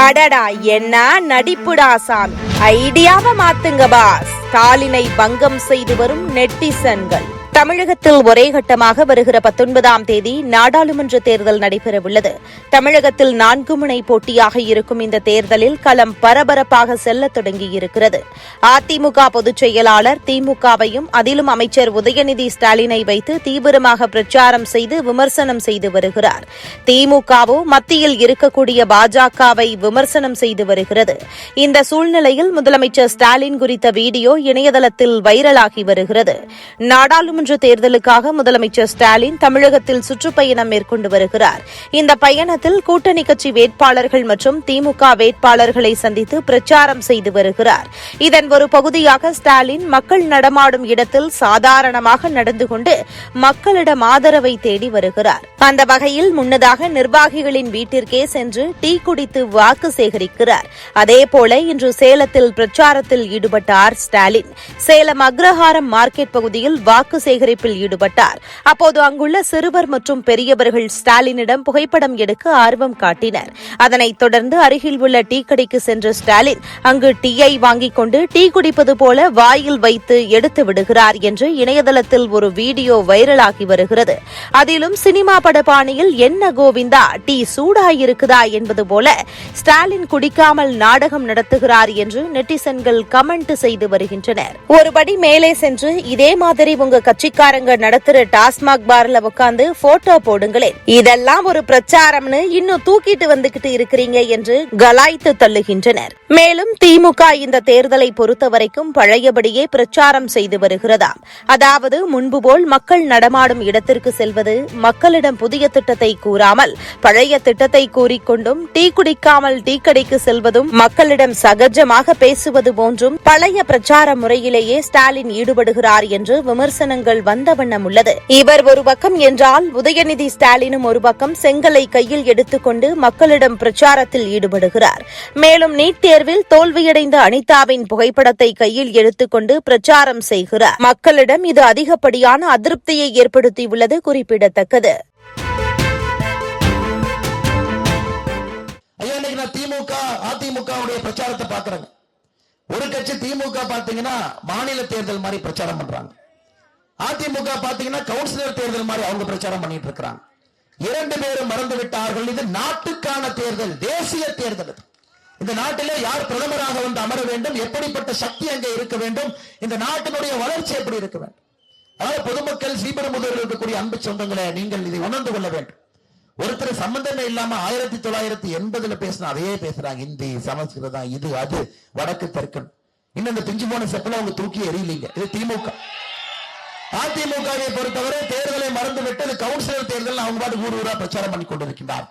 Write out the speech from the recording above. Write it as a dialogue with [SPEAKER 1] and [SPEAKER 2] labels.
[SPEAKER 1] அடடா என்ன நடிப்புடா சாமி. ஐடியாவை மாத்துங்க பாஸ். ஸ்டாலினை பங்கம் செய்து வரும் நெட்டிசன்கள். தமிழகத்தில் ஒரே கட்டமாக வருகிற பத்தொன்பதாம் தேதி நாடாளுமன்ற தேர்தல் நடைபெறவுள்ளது. தமிழகத்தில் நான்கு முனை போட்டியாக இருக்கும் இந்த தேர்தலில் களம் பரபரப்பாக செல்ல தொடங்கியிருக்கிறது. அதிமுக பொதுச் செயலாளர் திமுகவையும் அதிலும் அமைச்சர் உதயநிதி ஸ்டாலினை வைத்து தீவிரமாக பிரச்சாரம் செய்து விமர்சனம் செய்து வருகிறார். திமுகவோ மத்தியில் இருக்கக்கூடிய பாஜகவை விமர்சனம் செய்து வருகிறது. இந்த சூழ்நிலையில் முதலமைச்சர் ஸ்டாலின் குறித்த வீடியோ இணையதளத்தில் வைரலாகி வருகிறது. நாடாளுமன்ற தேர்தலுக்காக முதலமைச்சர் ஸ்டாலின் தமிழகத்தில் சுற்றுப்பயணம் மேற்கொண்டு வருகிறார். இந்த பயணத்தில் கூட்டணி கட்சி வேட்பாளர்கள் மற்றும் திமுக வேட்பாளர்களை சந்தித்து பிரச்சாரம் செய்து வருகிறார். இதன் ஒரு பகுதியாக ஸ்டாலின் மக்கள் நடமாடும் இடத்தில் சாதாரணமாக நடந்து கொண்டு மக்களிடம் ஆதரவை தேடி வருகிறார். அந்த வகையில் முன்னதாக நிர்வாகிகளின் வீட்டிற்கே சென்று டீ குடித்து வாக்கு சேகரிக்கிறார். அதேபோல இன்று சேலத்தில் பிரச்சாரத்தில் ஈடுபட்டார் ஸ்டாலின். சேலம் அக்ரஹாரம் மார்க்கெட் பகுதியில் வாக்கு சேகரிப்பில் ஈடுபட்டார். அப்போது அங்குள்ள சிறுவர் மற்றும் பெரியவர்கள் ஸ்டாலினிடம் புகைப்படம் எடுக்க ஆர்வம் காட்டினர். அதனைத் தொடர்ந்து அருகில் உள்ள டீ கடைக்கு சென்ற ஸ்டாலின் அங்கு டீயை வாங்கிக் கொண்டு டீ குடிப்பது போல வாயில் வைத்து எடுத்து விடுகிறார் என்று இணையதளத்தில் ஒரு வீடியோ வைரலாகி வருகிறது. அதிலும் சினிமா பட பாணியில் என்ன கோவிந்தா டீ சூடாயிருக்குதா என்பது போல ஸ்டாலின் குடிக்காமல் நாடகம் நடத்துகிறார் என்று நெட்டிசன்கள் கமெண்ட் செய்து வருகின்றனர். ஒருபடி மேலே சென்று இதே மாதிரி உங்க கட்சிக்காரங்க நடத்துற டாஸ்மாக் பார்ல உட்காந்து போட்டோ போடுங்களேன். இதெல்லாம் ஒரு பிரச்சாரம்னு இன்னும் தூக்கிட்டு வந்துகிட்டு இருக்கிறீங்க என்று கலாய்த்து தள்ளுகின்றனர். மேலும் திமுக இந்த தேர்தலை பொறுத்தவரைக்கும் பழையபடியே பிரச்சாரம் செய்து வருகிறதாம் அதாவது முன்பு போல் மக்கள் நடமாடும் இடத்திற்கு செல்வது மக்களிடம் புதிய திட்டத்தை கூறாமல் பழைய திட்டத்தை கூறிக்கொண்டும் டீ குடிக்காமல் டீ கடைக்கு செல்வதும் மக்களிடம் சகஜமாக பேசுவது போன்றும் பழைய பிரச்சார முறையிலேயே ஸ்டாலின் ஈடுபடுகிறார் என்று விமர்சனங்கள் வந்த வண்ணம் உள்ளது. இவர் ஒரு பக்கம் என்றால் உதயநிதி ஸ்டாலினும் ஒரு பக்கம் செங்கலை கையில் எடுத்துக்கொண்டு மக்களிடம் பிரச்சாரத்தில் ஈடுபடுகிறார். மேலும் நீட் தேர்வில் தோல்வியடைந்த அனிதாவின் புகைப்படத்தை கையில் எடுத்துக்கொண்டு பிரச்சாரம் செய்கிறார். மக்களிடம் இது அதிகப்படியான அதிருப்தியை ஏற்படுத்தியுள்ளது குறிப்பிடத்தக்கது.
[SPEAKER 2] திமுக அதிமுக பிரச்சாரத்தை பாக்குறேன் ஒரு கட்சி திமுக பாத்தீங்கன்னா மாநில தேர்தல் மாதிரி பிரச்சாரம் பண்றாங்க. அதிமுக பாத்தீங்கன்னா கவுன்சிலர் தேர்தல் மாதிரி அவங்க பிரச்சாரம் பண்ணிட்டு இருக்கிறாங்க. இரண்டு பேரும் மறந்து விட்டார்கள். இது நாட்டுக்கான தேர்தல் தேசிய தேர்தல் இந்த நாட்டிலே யார் பிரதமராக வந்து அமர வேண்டும் எப்படிப்பட்ட சக்தி அங்கே இருக்க வேண்டும் இந்த நாட்டினுடைய வளர்ச்சி எப்படி இருக்க வேண்டும்? அதாவது பொதுமக்கள் ஸ்ரீபெரும்புதூரில் இருக்கக்கூடிய அன்பு சொந்தங்களை நீங்கள் இதை உணர்ந்து கொள்ள வேண்டும். ஒருத்தர் சம்பந்தமே இல்லாம ஆயிரத்தி தொள்ளாயிரத்தி எண்பதுல பேசின அதையே பேசுறாங்க. இந்தி சமஸ்கிருதம் இது அது வடக்கு தெற்கு. இன்னும் இந்த பிஞ்சு போன செப்பல அவங்க தூக்கி எறியலீங்க. இது திமுக. அதிமுகவை பொறுத்தவரை தேர்தலை மறந்துவிட்டு கவுன்சிலர் தேர்தல் அவங்க பாட்டு ஊர் ஊரா பிரச்சாரம் பண்ணி கொண்டிருக்கின்றார்